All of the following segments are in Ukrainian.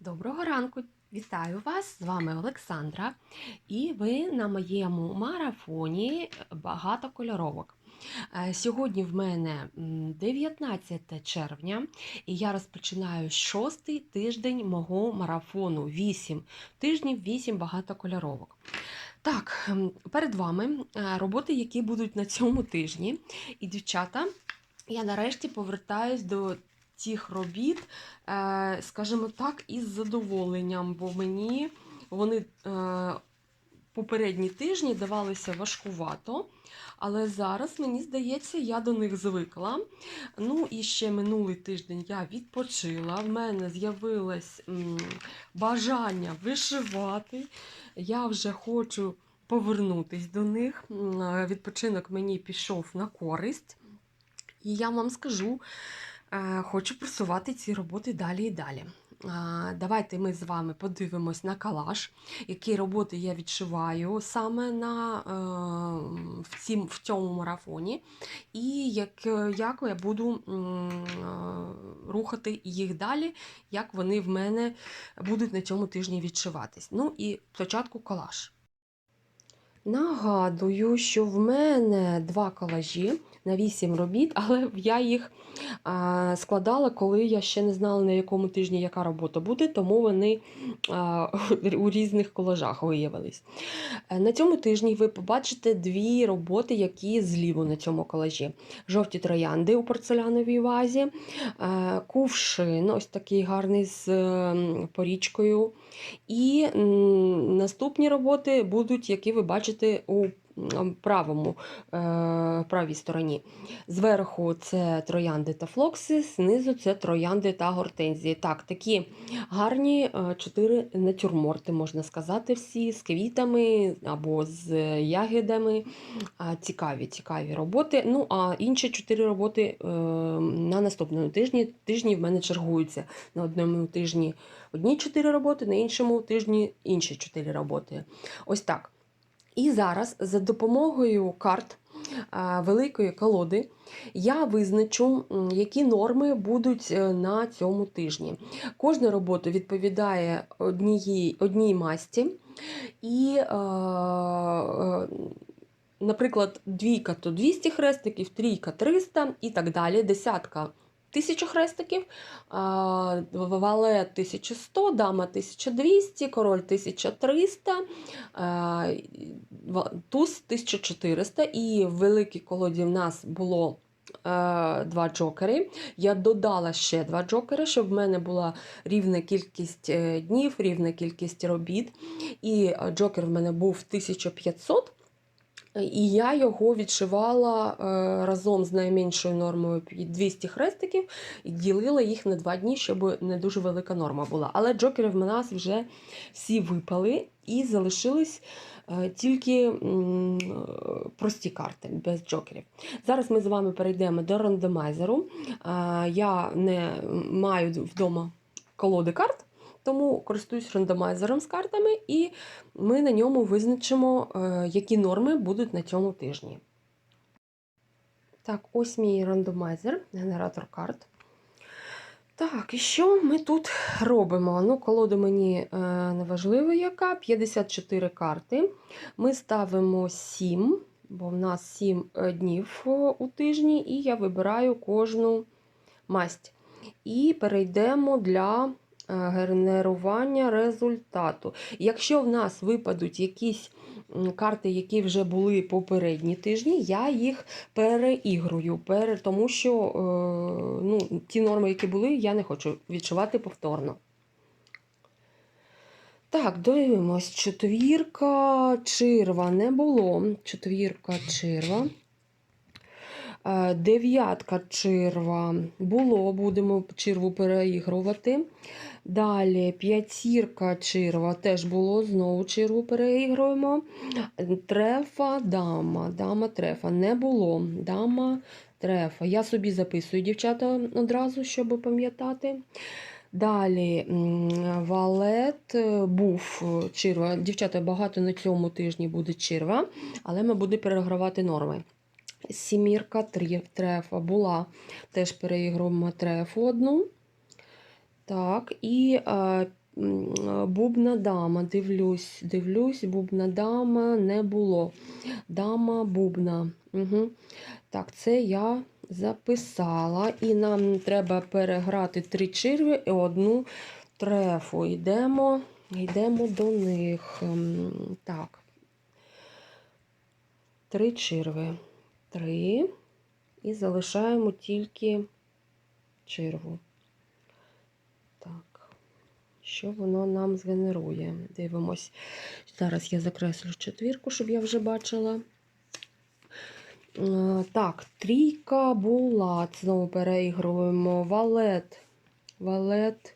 Доброго ранку! Вітаю вас! З вами Олександра, і ви на моєму марафоні багато кольоровок. Е, Сьогодні в мене 19 червня, і я розпочинаю шостий тиждень мого марафону. 8 тижнів, 8 багатокольоровок. Так, перед вами е, роботи, які будуть на цьому тижні. І, дівчата, я нарешті повертаюсь до цих робіт, е, скажімо так, із задоволенням, бо мені вони е, попередні тижні давалися важкувато. Але зараз, мені здається, я до них звикла. Ну і ще минулий тиждень я відпочила. В мене з'явилось бажання вишивати. Я вже хочу повернутись до них. Е, Відпочинок мені пішов на користь. І я вам скажу, хочу просувати ці роботи далі і далі. Давайте ми з вами подивимось на калаш, які роботи я відшиваю саме на, е, в, цім, в цьому марафоні, і як, як я буду е, рухати їх далі, як вони в мене будуть на цьому тижні відшиватись. Ну і спочатку колаж. Нагадую, що в мене два колажі на 8 робіт, але я їх складала, коли я ще не знала, на якому тижні яка робота буде, тому вони у різних колажах виявились. Е, На цьому тижні ви побачите дві роботи, які зліво на цьому колажі. Жовті троянди у порцеляновій вазі, е, кувшин, ось такий гарний з ем, порічкою. І наступні роботи будуть, які ви бачите у правому, е, правій стороні. Зверху це троянди та флокси, знизу це троянди та гортензії. Так, такі гарні е, чотири натюрморти, можна сказати, всі з квітами або з ягідами. Цікаві, цікаві роботи. Ну, а інші чотири роботи е, на наступному тижні. Тижні в мене чергуються. На одному тижні одні чотири роботи, на іншому тижні інші чотири роботи. Ось так. І зараз за допомогою карт великої колоди я визначу, які норми будуть е, на цьому тижні. Кожна робота відповідає одній, одній масті. І, е, е, наприклад, двійка то 200 хрестиків, трійка 300 і так далі. Десятка 1000 хрестиків, а, валет 1100, дама 1200, король 1300, туз 1400. І в великій колоді в нас було е, два джокери. Я додала ще два джокери, щоб в мене була рівна кількість е, днів, рівна кількість робіт. І е, джокер в мене був 1500. І я його відшивала е, разом з найменшою нормою 200 хрестиків і ділила їх на два дні, щоб не дуже велика норма була. Але джокери в нас вже всі випали і залишились е, тільки прості карти без джокерів. Зараз ми з вами перейдемо до рандомайзеру. Е, Я не маю вдома колоди карт. Тому користуюсь рандомайзером з картами, і ми на ньому визначимо, е, які норми будуть на цьому тижні. Так, ось мій рандомайзер, генератор карт. Так, і що ми тут робимо? Ну, колода мені е, не яка. 54 карти. Ми ставимо 7, бо в нас 7 днів е, у тижні, і я вибираю кожну масть. І перейдемо для генерування результату. Якщо в нас випадуть якісь карти, які вже були попередні тижні, я їх переігрую, тому що е, ну, ті норми, які були, я не хочу відчувати повторно. Так, дивимось. Четвірка черва не було. Четвірка черва. Е, Дев'ятка черва було, будемо черву переігрувати. Далі п'ятірка черва теж було, знову черву переігруємо. Трефа, дама, дама, трефа не було. Дама, трефа. Я собі записую, дівчата, одразу, щоб пам'ятати. Далі валет е, був е, черва. Дівчата, багато на цьому тижні буде черва, але ми будемо перегравати норми. Сімірка трефа була. Теж переігруємо трефу одну. Так, і е, бубна дама. Дивлюсь, дивлюсь, бубна дама не було. Дама бубна. Угу. Так, це я записала. І нам треба переграти три черви і одну трефу. Йдемо, йдемо до них. Так. Три черви. Три. І залишаємо тільки черву. Що воно нам згенерує? Дивимось. Зараз я закреслю четвірку, щоб я вже бачила. Е, Так, трійка була. Знову переігруємо. Валет. Валет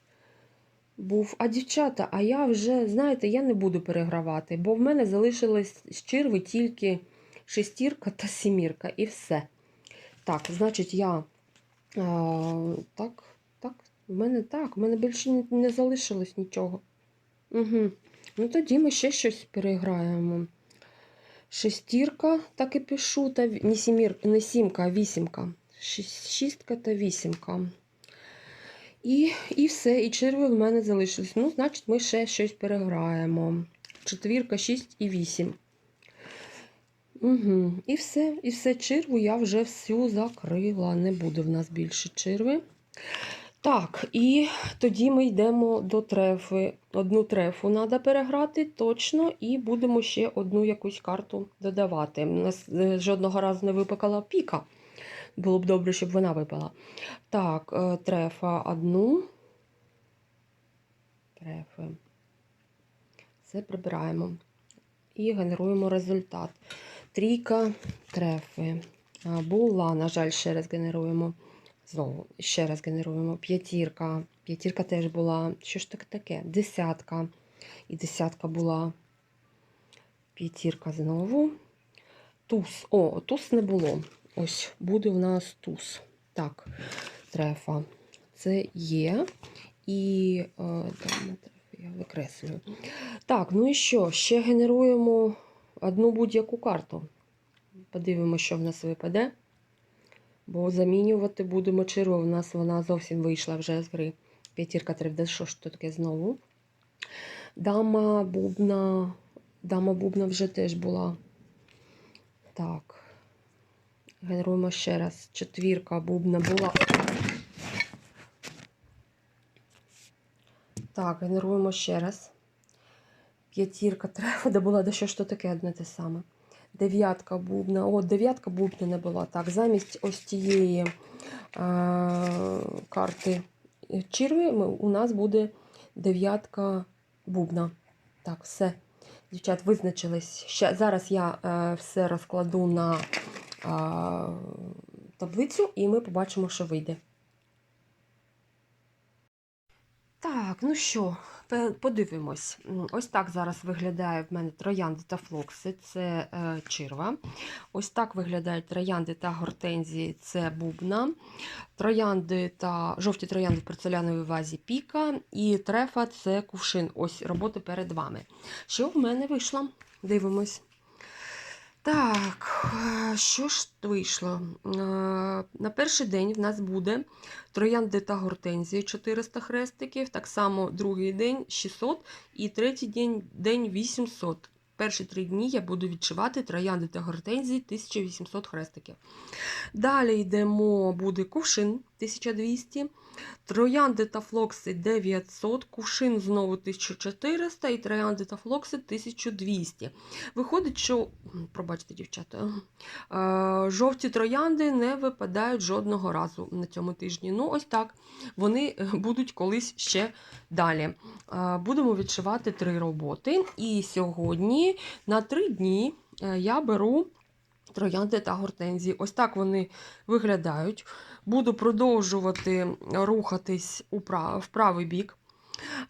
був. А дівчата, а я вже, знаєте, я не буду перегравати, бо в мене залишилось з черви тільки шестірка та сімірка, і все. Так, значить, я. А, так, так, в мене так, в мене більше не, залишилось нічого. Угу. Ну тоді ми ще щось переграємо. Шестірка, так і пишу, та не, сімір, не сімка, а вісімка. Шістка та вісімка. І, і все, і черви в мене залишились. Ну, значить, ми ще щось переграємо. Четвірка, шість і вісім. Угу. І все, і все, черву я вже всю закрила. Не буде в нас більше черви. Так, і тоді ми йдемо до трефи. Одну трефу треба переграти точно, і будемо ще одну якусь карту додавати. У нас е, жодного разу не випекала піка. Було б добре, щоб вона випала. Так, е, трефа одну. Трефи. Це прибираємо. І генеруємо результат. Трійка трефи. Була, на жаль, ще раз генеруємо. Знову ще раз генеруємо. П'ятірка. П'ятірка теж була. Що ж таке таке? Десятка. І десятка була. П'ятірка знову. Туз. О, туз не було. Ось буде у нас туз. Так, трефа. Це є. І е, там, трефа я викреслюю. Так, ну і що? Ще генеруємо одну будь-яку карту. Подивимося, що в нас випаде. Бо замінювати будемо черву. У нас вона зовсім вийшла вже з гри. П'ятірка треба. Що ж таке знову? Дама бубна. Дама бубна вже теж була. Так. Генеруємо ще раз. Четвірка бубна була. Так, генеруємо ще раз. П'ятірка треба, була, де що ж то таке одне те саме. Дев'ятка бубна. О, дев'ятка бубна не була. Так, замість ось тієї е- карти черви у нас буде дев'ятка бубна. Так, все. Дівчат, визначились. Ще, зараз я е, все розкладу на е, таблицю, і ми побачимо, що вийде. Так, ну що, подивимось. Ось так зараз виглядає в мене троянди та флокси, це е, черва. Ось так виглядають троянди та гортензії, це бубна. Троянди та жовті троянди в порцеляновій вазі піка. І трефа це кувшин. Ось роботи перед вами. Що в мене вийшло? Дивимось. Так, е, що ж вийшло? Е, На перший день в нас буде троянди та гортензії 400 хрестиків, так само другий день 600 і третій день, день 800. Перші три дні я буду відчувати троянди та гортензії 1800 хрестиків. Далі йдемо, буде кувшин 1200, троянди та флокси 900, кувшин знову 1400 і троянди та флокси 1200. Виходить, що, пробачте, дівчата, е, жовті троянди не випадають жодного разу на цьому тижні. Ну, ось так. Вони е, будуть колись ще далі. Е, Будемо відшивати три роботи. І сьогодні на три дні я беру троянди та гортензії. Ось так вони виглядають. Буду продовжувати рухатись в правий бік.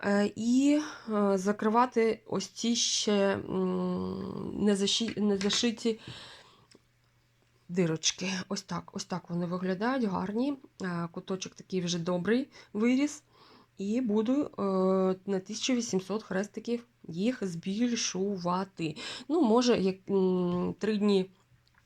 Е, І е, закривати ось ці ще незашиті дирочки. Ось так ось так вони виглядають, гарні. Е, Куточок такий вже добрий виріс. І буду на 1800 хрестиків їх збільшувати. Ну, може, як три дні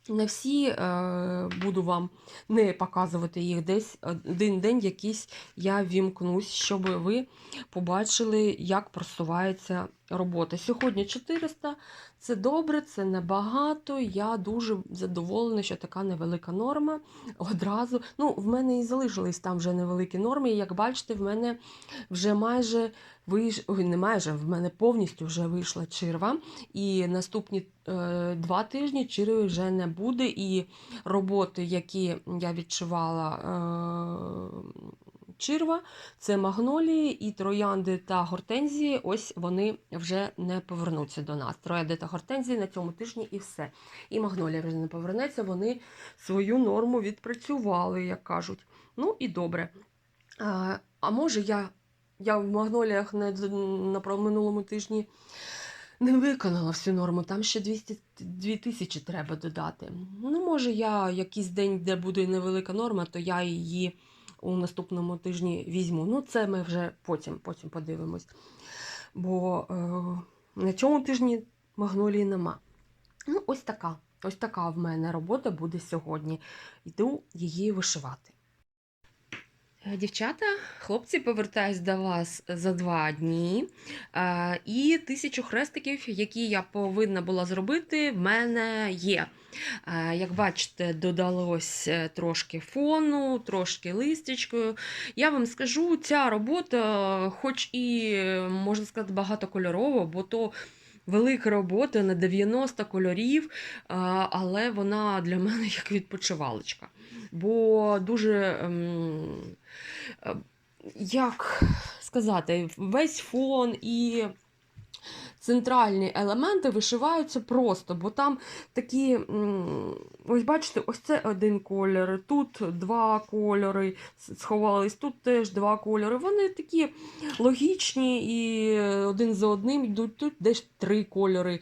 Не всі е, буду вам не показувати їх десь. Один день якийсь я вімкнусь, щоб ви побачили, як просувається робота. Сьогодні 400 це добре, це небагато. Я дуже задоволена, що така невелика норма. Одразу, ну, в мене і залишились там вже невеликі норми. І як бачите, в мене вже майже виш... Ой, не майже, в мене повністю вже вийшла чирва. І наступні е, два тижні чирви вже не буде. І роботи, які я відчувала. Е, Чирва, це магнолії і троянди та гортензії. Ось вони вже не повернуться до нас. Троянди та гортензії на цьому тижні і все. І магнолія вже не повернеться. Вони свою норму відпрацювали, як кажуть. Ну і добре. А, може, я, я в магноліях не, на минулому тижні не виконала всю норму, там ще 200, 2000 треба додати. Ну, може, я якийсь день, де буде невелика норма, то я її у наступному тижні візьму. Ну, це ми вже потім, потім подивимось. Бо е, на цьому тижні магнолії нема. Ну, ось така. Ось така в мене робота буде сьогодні. Йду її вишивати. Е, Дівчата, хлопці, повертаюсь до вас за два дні. Е, І тисячу хрестиків, які я повинна була зробити, в мене є. Е, Як бачите, додалось трошки фону, трошки листячкою. Я вам скажу, ця робота, хоч і можна сказати, багатокольорова, бо то велика робота на 90 кольорів, але вона для мене як відпочивалочка. Бо дуже, ем, е, як сказати, весь фон і центральні елементи вишиваються просто, бо там такі, ось бачите, ось це один колір, тут два кольори сховались, тут теж два кольори. Вони такі логічні і один за одним йдуть, тут десь три кольори.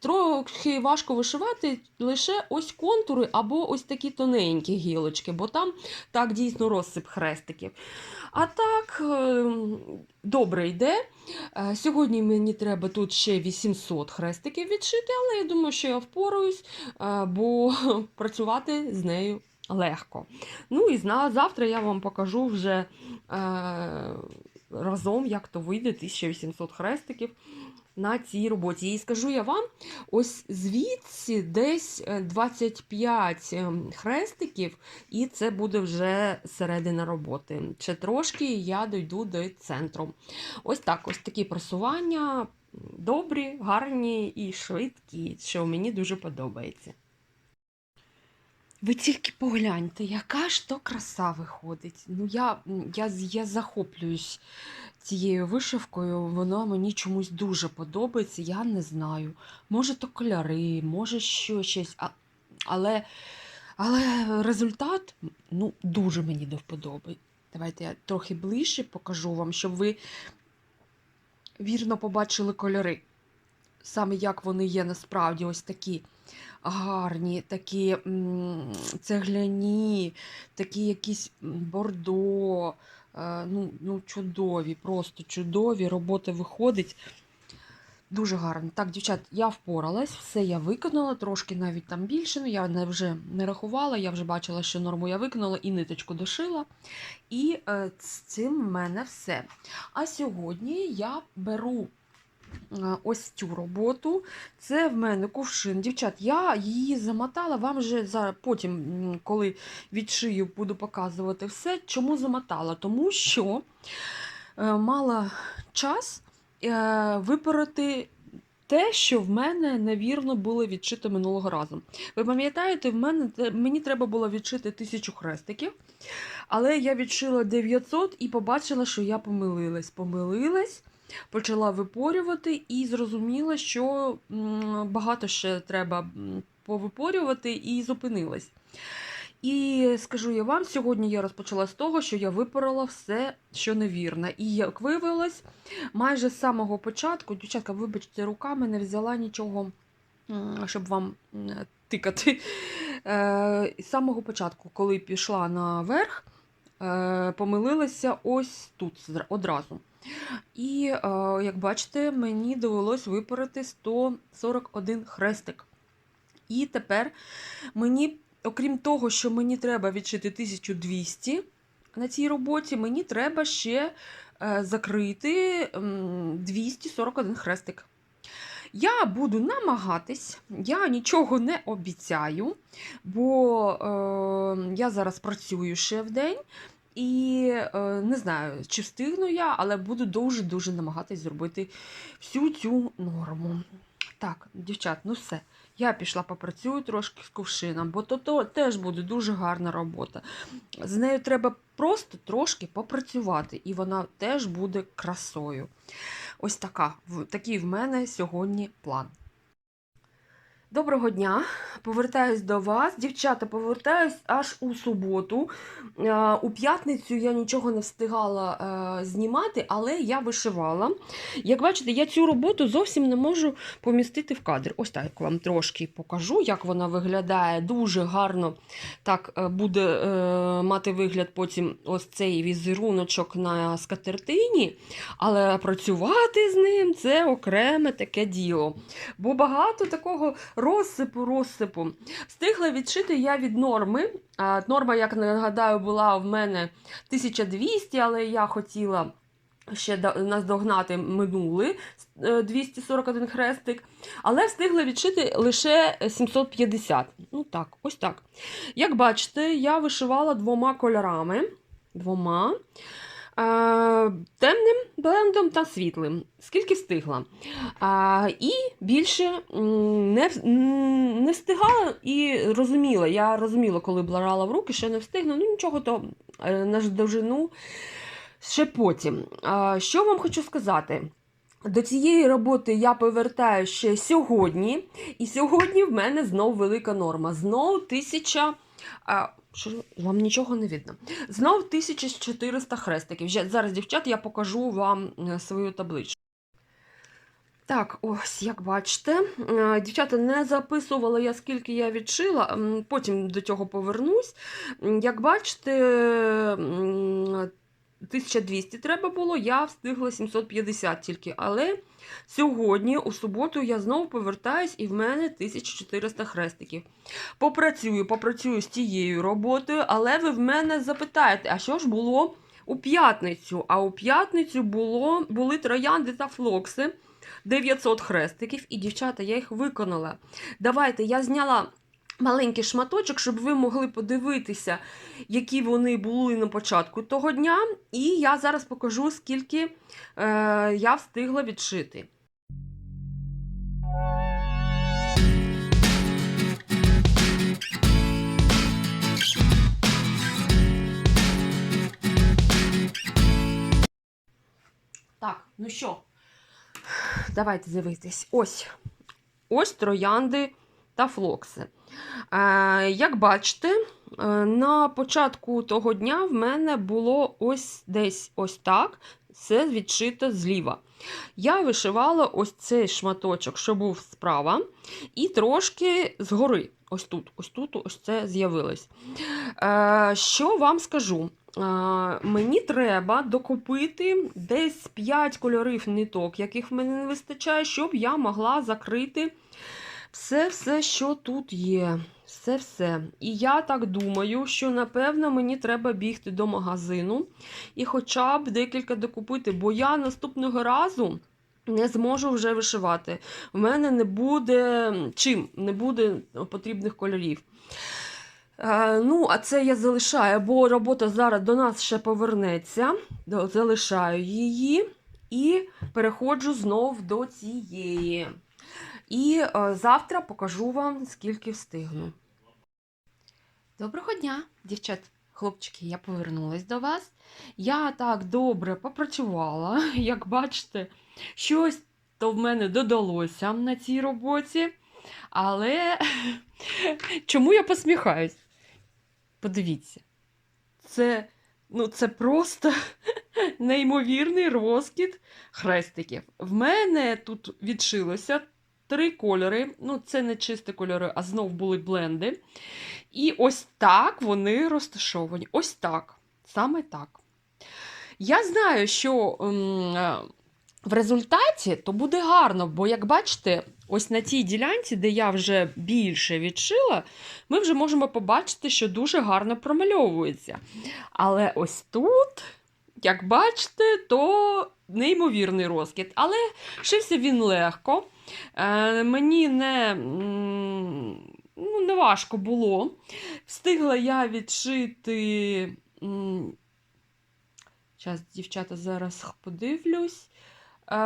Трохи важко вишивати лише ось контури або ось такі тоненькі гілочки, бо там так дійсно розсип хрестиків. А так, е, добре йде. Е, Сьогодні мені треба тут ще 800 хрестиків відшити, але я думаю, що я впораюсь, е, бо працювати з нею легко. Ну і завтра я вам покажу вже е, разом, як то вийде 1800 хрестиків на цій роботі. І скажу я вам, ось звідси десь е, 25 ем, хрестиків, і це буде вже середина роботи. Ще трошки я дойду до центру. Ось так, ось такі просування добрі, гарні і швидкі, що мені дуже подобається. Ви тільки погляньте, яка ж то краса виходить. Ну, я, я, я захоплююсь цією вишивкою, вона мені чомусь дуже подобається, я не знаю. Може, то кольори, може, що щось. А, але, але результат ну, дуже мені до вподоби. Давайте я трохи ближче покажу вам, щоб ви вірно побачили кольори. Саме як вони є насправді, ось такі гарні, такі цегляні, такі якісь бордо. Е, Ну, ну, чудові, просто чудові. Роботи виходить. Дуже гарно. Так, дівчат, я впоралась, все я виконала, трошки навіть там більше. Ну, я не, вже не рахувала, я вже бачила, що норму я виконала і ниточку дошила. І е, з цим в мене все. А сьогодні я беру ось цю роботу. Це в мене кувшин. Дівчат, я її замотала, вам вже за, потім, коли відшию, буду показувати все. Чому замотала? Тому що е, мала час е, випороти те, що в мене невірно було відшито минулого разу. Ви пам'ятаєте, в мене мені треба було відшити тисячу хрестиків, але я відшила 900 і побачила, що я помилилась. Помилилась, почала випорювати і зрозуміла, що багато ще треба повипорювати, і зупинилась. І скажу я вам, сьогодні я розпочала з того, що я випорола все, що невірно. І як виявилось, майже з самого початку, дівчатка, вибачте, руками не взяла нічого, щоб вам тикати. Е, З самого початку, коли пішла наверх, е, помилилася ось тут одразу. І, е, як бачите, мені довелось випорити 141 хрестик. І тепер мені, окрім того, що мені треба відшити 1200 на цій роботі, мені треба ще е, закрити 241 хрестик. Я буду намагатись, я нічого не обіцяю, бо е, я зараз працюю ще в день. І е, не знаю, чи встигну я, але буду дуже-дуже намагатись зробити всю цю норму. Так, дівчат, ну все. Я пішла попрацюю трошки з кувшином, бо то, то теж буде дуже гарна робота. З нею треба просто трошки попрацювати, і вона теж буде красою. Ось така, такий в мене сьогодні план. Доброго дня! Повертаюсь до вас. Дівчата, повертаюсь аж у суботу. Е, У п'ятницю я нічого не встигала е, знімати, але я вишивала. Як бачите, я цю роботу зовсім не можу помістити в кадр. Ось так вам трошки покажу, як вона виглядає. Дуже гарно так е, буде мати вигляд потім ось цей візеруночок на скатертині. Але працювати з ним це окреме таке діло. Бо багато такого розсипу, розсипу. Встигла відшити я від норми. Норма, як нагадаю, була в мене 1200, але я хотіла ще наздогнати минулий е, 241 хрестик. Але встигла відшити лише 750. Ну так, ось так. Як бачите, я вишивала двома кольорами. Двома. Темним блендом та світлим. Скільки встигла. І більше не, не встигала і розуміла. Я розуміла, коли брала в руки, що не встигну. Ну нічого, то е, на довжину ще потім. Що вам хочу сказати? До цієї роботи я повертаю ще сьогодні, і сьогодні в мене знов велика норма. Знов тисяча. Що, вам нічого не видно. Знов 1400 хрестиків. Зараз, дівчат, я покажу вам е, свою табличку. Так, ось як бачите, Е, дівчата, не записувала я, скільки я відшила, потім до цього повернусь. Як бачите, 1200 треба було, я встигла 750 тільки. Але сьогодні, у суботу, я знову повертаюсь і в мене 1400 хрестиків. Попрацюю, попрацюю з тією роботою, але ви в мене запитаєте, а що ж було у п'ятницю? А у п'ятницю було, були троянди та флокси. 900 хрестиків, і дівчата, я їх виконала. Давайте я зняла маленький шматочок, щоб ви могли подивитися, які вони були на початку того дня. І я зараз покажу, скільки е, я встигла відшити. Так, ну що, давайте дивитись. Ось. Ось троянди та флокси. Е, як бачите, е, на початку того дня в мене було ось десь ось так. Це відшито зліва. Я вишивала ось цей шматочок, що був справа, і трошки згори. Ось тут, ось тут, ось це з'явилось. Е, що вам скажу? Е, мені треба докупити десь 5 кольорів ниток, яких в мене не вистачає, щоб я могла закрити все-все, що тут є. Все-все. І я так думаю, що напевно мені треба бігти до магазину і хоча б декілька докупити, бо я наступного разу. Не зможу вже вишивати. У мене не буде чим, не буде потрібних кольорів. Е, ну, а це я залишаю, бо робота зараз до нас ще повернеться. Залишаю її і переходжу знов до цієї. І е, завтра покажу вам, скільки встигну. Доброго дня, дівчат, хлопчики, я повернулась до вас. Я так добре попрацювала. Як бачите, щось то в мене додалося на цій роботі. Але чому я посміхаюсь? Подивіться, це, ну, це просто неймовірний розкіт хрестиків. В мене тут відшилося три кольори. Ну, це не чисті кольори, а знов були бленди. І ось так вони розташовані. Ось так. Саме так. Я знаю, що ем, е, в результаті то буде гарно, бо, як бачите, ось на тій ділянці, де я вже більше відшила, ми вже можемо побачити, що дуже гарно промальовується. Але ось тут, як бачите, то неймовірний розкид. Але шився він легко. Е, мені не, ну, не важко було. Встигла я відшити. Зараз, дівчата, зараз подивлюсь. Е,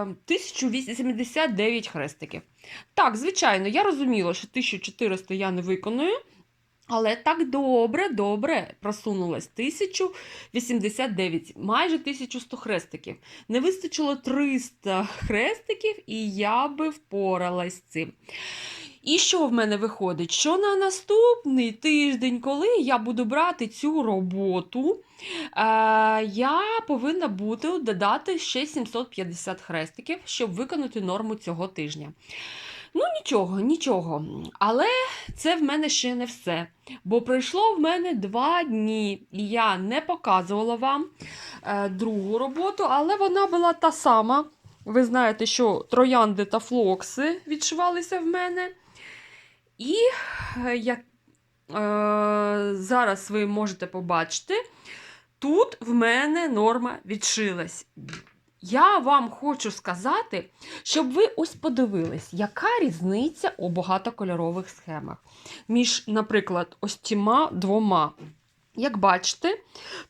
1089 хрестиків. Так, звичайно, я розуміла, що 1400 я не виконую. Але так добре, добре просунулась. 1089, майже 1100 хрестиків. Не вистачило 300 хрестиків, і я би впоралась з цим. І що в мене виходить? Що на наступний тиждень, коли я буду брати цю роботу, е, я повинна буду додати ще 750 хрестиків, щоб виконати норму цього тижня. Ну, нічого, нічого. Але це в мене ще не все. Бо пройшло в мене два дні, і я не показувала вам е, другу роботу, але вона була та сама. Ви знаєте, що троянди та флокси відшивалися в мене. І е, як е, зараз ви можете побачити, тут в мене норма відшилась. Я вам хочу сказати, щоб ви ось подивились, яка різниця у багатокольорових схемах між, наприклад, ось тіма двома. Як бачите,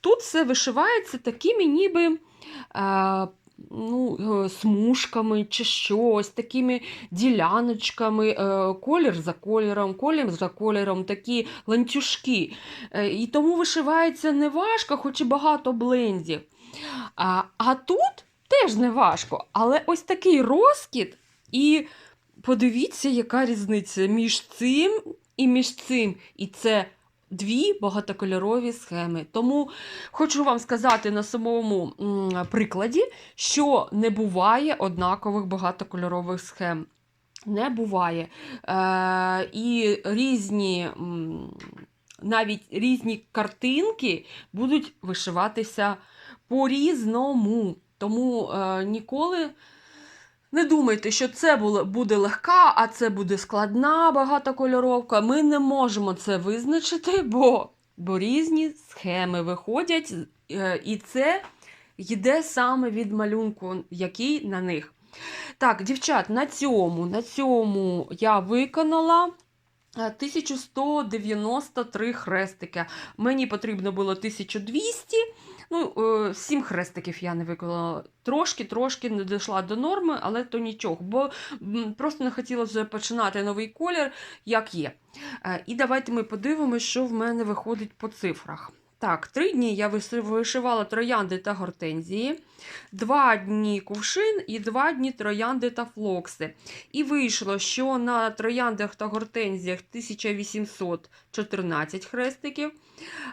тут все вишивається такими ніби е, ну, е, смужками чи щось, такими діляночками, е, колір за кольором, колір за кольором, такі ланцюжки. Е, і тому вишивається неважко, хоч і багато блендів. А, а тут теж не важко, але ось такий розкіт, і подивіться, яка різниця між цим і між цим. І це дві багатокольорові схеми. Тому хочу вам сказати на самому прикладі, що не буває однакових багатокольорових схем. Не буває. Е, І різні. Навіть різні картинки будуть вишиватися по-різному. Тому е, ніколи не думайте, що це буде легка, а це буде складна багатокольоровка. Ми не можемо це визначити, бо, бо різні схеми виходять, е, і це йде саме від малюнку, який на них. Так, дівчат, на цьому, на цьому я виконала. е, 1193 хрестики. Мені потрібно було 1200. Ну, е, сім хрестиків я не виконала. Трошки-трошки не дійшла до норми, але то нічого, бо просто не хотіла вже починати новий колір, як є. Е, І давайте ми подивимося, що в мене виходить по цифрах. Так, три дні я вишивала троянди та гортензії, два дні кувшин і два дні троянди та флокси. І вийшло, що на трояндах та гортензіях 1814 хрестиків,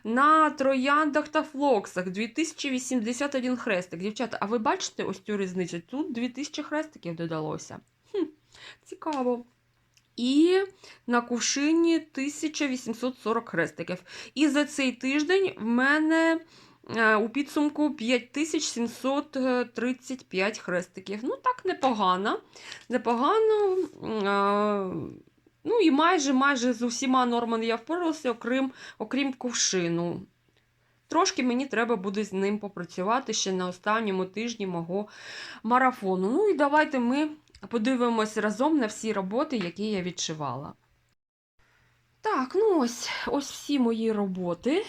на трояндах та флоксах 2081 хрестик. Дівчата, а ви бачите ось цю різницю? Тут 2000 хрестиків додалося. Хм, цікаво. І на кувшині 1840 хрестиків. І за цей тиждень в мене е, у підсумку 5735 хрестиків. Ну, так, непогано. Непогано. Е, Ну і майже майже з усіма нормами я впоралася, окрім, окрім кувшину. Трошки мені треба буде з ним попрацювати ще на останньому тижні мого марафону. Ну і давайте ми подивимось разом на всі роботи, які я відшивала. Так, ну ось ось всі мої роботи.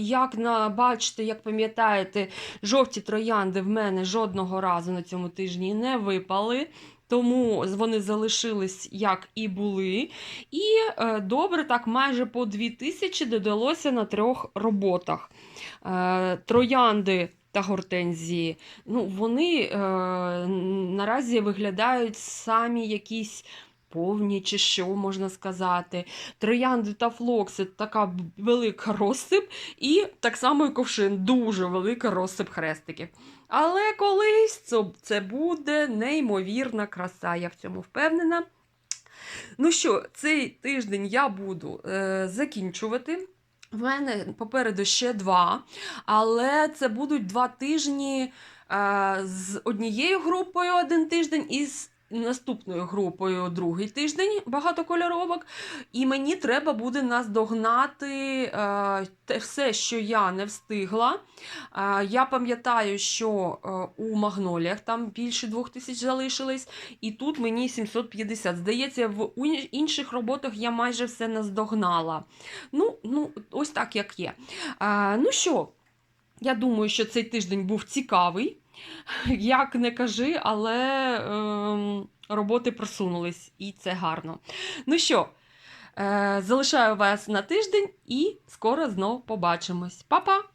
Як на, бачите, як пам'ятаєте, жовті троянди в мене жодного разу на цьому тижні не випали. Тому вони залишились як і були. І е, добре, так майже по 2000 додалося на трьох роботах. Е, троянди та гортензії. Ну, вони е, наразі виглядають самі якісь повні, чи що можна сказати. Троянди та флокси така велика розсип, і так само і ковшин, дуже велика розсип хрестиків. Але колись це, це буде неймовірна краса, я в цьому впевнена. Ну що, цей тиждень я буду е, закінчувати. В мене попереду ще два, але це будуть два тижні е, з однією групою один тиждень і з наступною групою другий тиждень багатокольоровок, і мені треба буде наздогнати е, те все, що я не встигла. Е, я пам'ятаю, що е, у магноліях там більше двох тисяч залишилось, і тут мені 750. Здається, в інших роботах я майже все наздогнала. Ну, ну ось так як є. Ну що, я думаю, що цей тиждень був цікавий. Як не кажи, але е, роботи просунулись, і це гарно. Ну що, е, залишаю вас на тиждень і скоро знов побачимось. Па-па!